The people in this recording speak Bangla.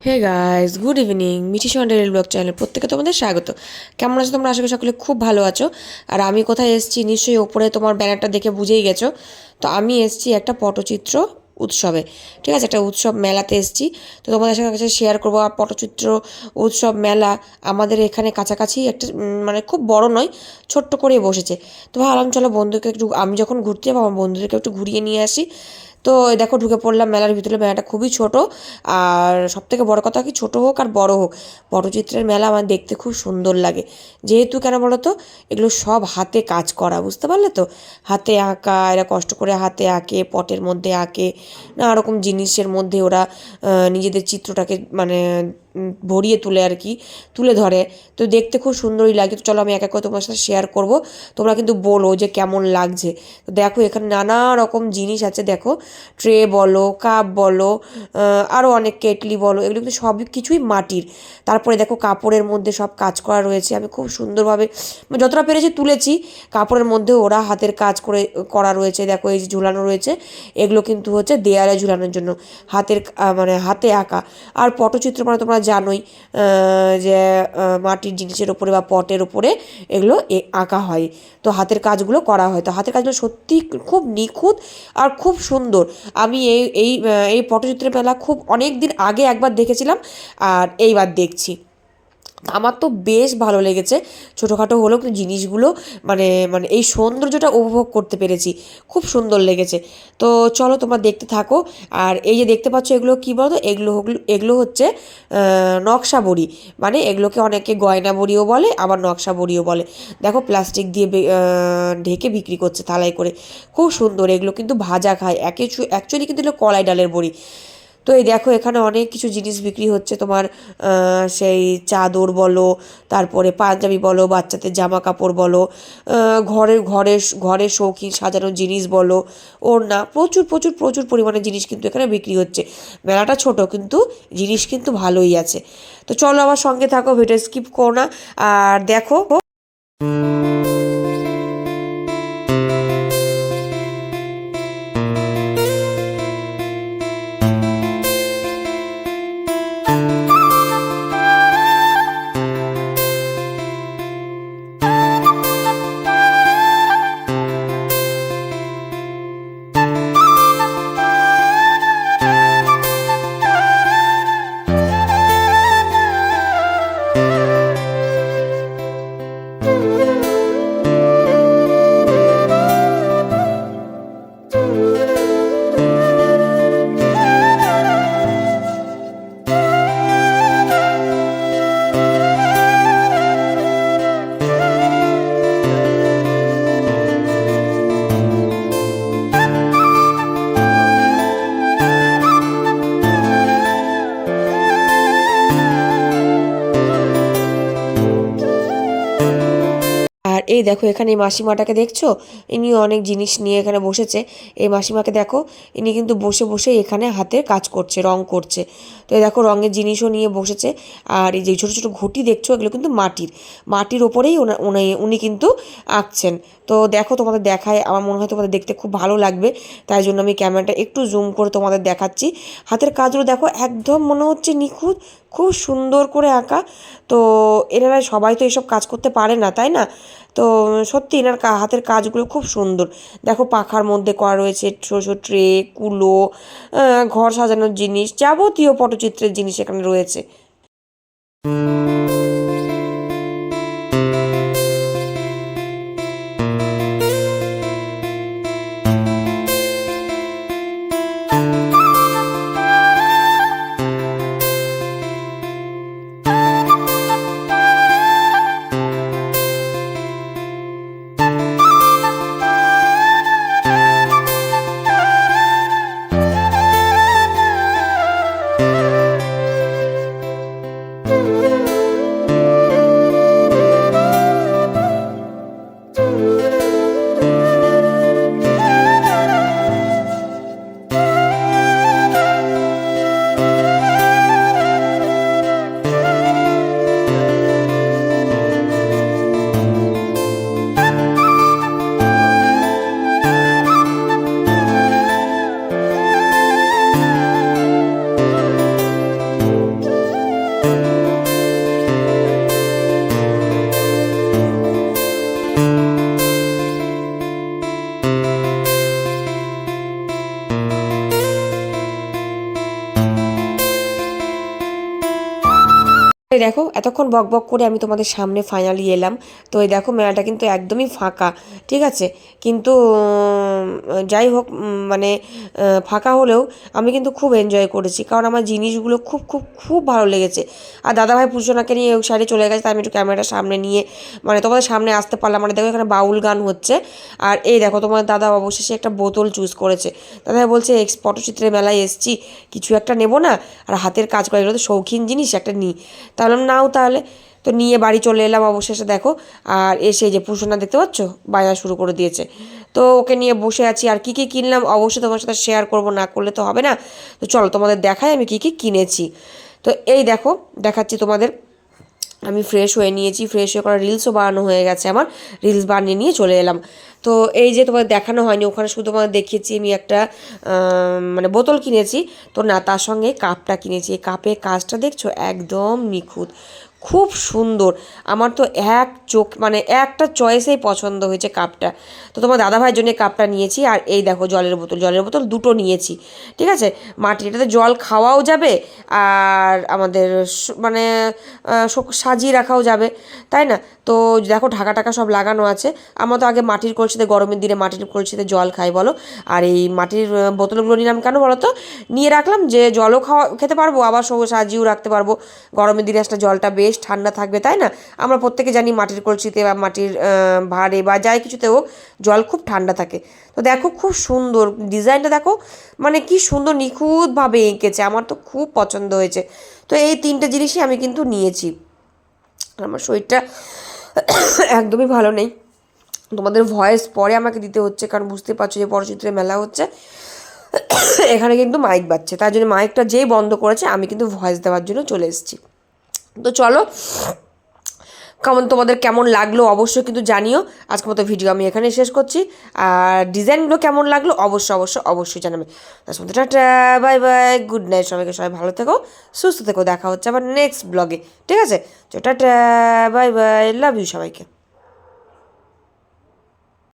Hey guys good evening Mithi Sondal vlog channel প্রত্যেকে তোমাদের স্বাগত। কেমন আছো তোমরা? আশা করি সকলে খুব ভালো আছো। আর আমি কোথায় এসেছি? নিশ্চয়ই ওপরে তোমার ব্যানারটা দেখে বুঝেই গেছো। তো আমি এসেছি একটা পটচিত্র উৎসবে। ঠিক আছে, একটা উৎসব মেলাতে এসেছি। তো তোমাদের কাছে শেয়ার করব। আর পটচিত্র উৎসব মেলা আমাদের এখানে কাছাকাছি একটা মানে খুব বড় নয়, ছোট্ট করে বসেছে। তো ভাবলাম, চলো বন্ধুকে একটু, আমি যখন ঘুরতে যাব, আমার বন্ধুদেরকে একটু ঘুরিয়ে নিয়ে আসি। তো দেখো ঢুকে পড়লাম মেলার ভিতরে, মেলাটা খুবই ছোট। আর সব থেকে বড় কথা কি, ছোট হোক আর বড় হোক পটচিত্রের মেলা আমার দেখতে খুব সুন্দর লাগে। যেহেতু কেন বলো তো এগুলো সব হাতে কাজ করা, বুঝতে পারলে তো? হাতে আঁকা, এরা কষ্ট করে হাতে আঁকে, পটের মধ্যে আঁকে, নানা রকম জিনিসের মধ্যে ওরা নিজেদের চিত্রটাকে মানে ভরিয়ে তুলে আর কি, তুলে ধরে। তো দেখতে খুব সুন্দরই লাগে। তো চলো আমি এক এক করে তোমার সাথে শেয়ার করব। তোমরা কিন্তু বলো যে কেমন লাগছে। তো দেখো এখানে নানা রকম জিনিস আছে। দেখো, ট্রে বলো, কাপ বলো আরও অনেক কেটলি বলো, এগুলো কিন্তু সব কিছুই মাটির। তারপরে দেখো কাপড়ের মধ্যে সব কাজ করা রয়েছে। আমি খুব সুন্দরভাবে, যতটা পেরেছি তুলেছি, কাপড়ের মধ্যে ওরা হাতের কাজ করে, করা রয়েছে। দেখো এই যে ঝুলানো রয়েছে, এগুলো কিন্তু হচ্ছে দেয়ালে ঝুলানোর জন্য, হাতের মানে হাতে আঁকা। আর পটচিত্র মানে তোমরা জানোই যে মাটির জিনিসের ওপরে বা পটের ওপরে এগুলো আঁকা হয়। তো হাতের কাজগুলো করা হয়। তো হাতের কাজগুলো সত্যি খুব নিখুঁত আর খুব সুন্দর। আমি এই এই এই পটচিত্রের মেলা খুব অনেক দিন আগে একবার দেখেছিলাম আর এইবার দেখছি। আমার তো বেশ ভালো লেগেছে। ছোটোখাটো হলেও কিন্তু জিনিসগুলো মানে মানে এই সৌন্দর্যটা উপভোগ করতে পেরেছি। খুব সুন্দর লেগেছে। তো চলো তোমরা দেখতে থাকো। আর এই যে দেখতে পাচ্ছ এগুলো কী বলো তো এগুলো এগুলো হচ্ছে নকশা বড়ি। মানে এগুলোকে অনেকে গয়না বড়িও বলে, আবার নকশা বড়িও বলে। দেখো প্লাস্টিক দিয়ে ঢেকে বিক্রি করছে থালায় করে। খুব সুন্দর এগুলো কিন্তু ভাজা খায়। একে অ্যাকচুয়ালি কিন্তু এগুলো কলাই ডালের বড়ি। তো এই দেখো, এখানে অনেক কিছু জিনিস বিক্রি হচ্ছে। তোমার সেই চাদর বলো, তারপরে পাঞ্জাবি বলো, বাচ্চাদের জামা কাপড় বলো ঘরের ঘরের ঘরের শৌখিন সাজানোর জিনিস বলো, ওড়না, প্রচুর প্রচুর প্রচুর পরিমাণে জিনিস কিন্তু এখানে বিক্রি হচ্ছে। মেলাটা ছোট, কিন্তু জিনিস কিন্তু ভালোই আছে। তো চলো আমার সঙ্গে থাকো, ভিডিও স্কিপ করো না। আর দেখো এই দেখো, এখানে এই মাসিমাটাকে দেখছ? ইনি অনেক জিনিস নিয়ে এখানে বসেছে। এই মাসিমাকে দেখো, ইনি কিন্তু বসে বসে এখানে হাতের কাজ করছে, রং করছে। তো এই দেখো, রঙের জিনিসও নিয়ে বসেছে। আর এই যে ছোটো ছোটো ঘটি দেখছ, এগুলো কিন্তু মাটির। মাটির ওপরেই উনি কিন্তু আঁকছেন। তো দেখো, তোমাদের দেখায়, আমার মনে হয় তোমাদের দেখতে খুব ভালো লাগবে। তাই জন্য আমি ক্যামেরাটা একটু জুম করে তোমাদের দেখাচ্ছি। হাতের কাজগুলো দেখো, একদম মনে হচ্ছে নিখুঁত। খুব সুন্দর করে আঁকা। তো এনারা সবাই তো এসব কাজ করতে পারে না, তাই না? তো সত্যি এনার হাতের কাজগুলো খুব সুন্দর। দেখো পাখার মধ্যে করা রয়েছে ছোটো ট্রে, কুলো ঘর সাজানোর জিনিস, যাবতীয় পটচিত্রের জিনিস এখানে রয়েছে। এই দেখো, এতক্ষণ বক বক করে আমি তোমাদের সামনে ফাইনালি এলাম। তো এই দেখো, মেলাটা কিন্তু একদমই ফাঁকা, ঠিক আছে? কিন্তু যাই হোক মানে ফাঁকা হলেও আমি কিন্তু খুব এনজয় করেছি, কারণ আমার জিনিসগুলো খুব খুব খুব ভালো লেগেছে। আর দাদাভাই পুজোনাকে নিয়ে ওই সাইডে চলে গেছে, তাই আমি একটু ক্যামেরাটা সামনে নিয়ে মানে তোমাদের সামনে আসতে পারলাম। মানে দেখো, এখানে বাউল গান হচ্ছে। আর এই দেখো তোমার দাদা অবশেষে একটা বোতল চুজ করেছে। দাদা বলছে, এক্স পটচিত্রের মেলায় এসছি, কিছু একটা নেব না? আর হাতের কাজ করা, এগুলো তো শৌখিন জিনিস, একটা নিই তাহলে নাও তাহলে। তো নিয়ে বাড়ি চলে এলাম অবশেষে, দেখো। আর এসে যে পুষণা দেখতে পাচ্ছ? বাজার শুরু করে দিয়েছে। তো ওকে নিয়ে বসে আছি। আর কী কী কিনলাম অবশ্যই তোমার সাথে শেয়ার করব, না করলে তো হবে না। তো চলো তোমাদের দেখায় আমি কী কী কিনেছি। তো এই দেখো, দেখাচ্ছি তোমাদের। আমি ফ্রেশ হয়ে নিয়েছি ফ্রেশ হয়ে করা রিলসও বানানো হয়ে গেছে আমার। রিলস বানিয়ে নিয়ে চলে এলাম। তো এই যে তোমাদের দেখানো হয়নি, ওখানে শুধু তোমাদের দেখিয়েছি আমি একটা মানে বোতল কিনেছি। তো না, তার সঙ্গে কাপটা কিনেছি। এই কাপের কাজটা দেখছ? একদম নিখুঁত। খুব সুন্দর। আমার তো এক চোখ মানে একটা চয়েসেই পছন্দ হয়েছে কাপটা তো তোমার দাদাভাইয়ের জন্য কাপটা নিয়েছি আর এই দেখো জলের বোতল জলের বোতল দুটো নিয়েছি। ঠিক আছে? মাটির এটাতে জল খাওয়াও যাবে আর আমাদের মানে সাজিয়ে রাখাও যাবে। তাই না? তো দেখো ঢাকা টাকা সব লাগানো আছে। আমরা তো আগে মাটির কলসিতে, গরমের দিনে মাটির কলসিতে জল খাই, বলো। আর এই মাটির বোতলগুলো নিলাম কেন বলো তো? নিয়ে রাখলাম যে জলও খাওয়া, খেতে পারব, আবার সব সাজিয়েও রাখতে পারব। গরমের দিনে একটা জলটা বেশ ঠান্ডা থাকবে, তাই না? আমরা প্রত্যেকে জানি মাটির কলসিতে বা মাটির ভাঁড়ে বা যাই কিছুতে হোক জল খুব ঠান্ডা থাকে। তো দেখো খুব সুন্দর ডিজাইনটা দেখো মানে কি সুন্দর নিখুঁতভাবে এঁকেছে, আমার তো খুব পছন্দ হয়েছে। তো এই তিনটে জিনিসই আমি কিন্তু নিয়েছি। আমার শরীরটা একদমই ভালো নেই। তোমাদের ভয়েস পরে আমাকে দিতে হচ্ছে, কারণ বুঝতে পারছ যে পরচিত্রে মেলা হচ্ছে। এখানে কিন্তু মাইক বাজছে, তার জন্য মাইকটা যেই বন্ধ করেছে, আমি কিন্তু ভয়েস দেওয়ার জন্য চলে এসেছি। তো চলো, কেমন তোমাদের কেমন লাগল অবশ্যই কিন্তু জানিও। আজকের মতো ভিডিও আমি এখানে শেষ করছি। আর ডিজাইনগুলো কেমন লাগল অবশ্যই অবশ্যই অবশ্যই জানাবে। তার বাই বাই গুড নাইট সবাইকে, সবাই ভালো থেকো, সুস্থ থেকো, দেখা হচ্ছে আবার নেক্সট ব্লগে ঠিক আছে? তো tata bye bye love you সবাইকে।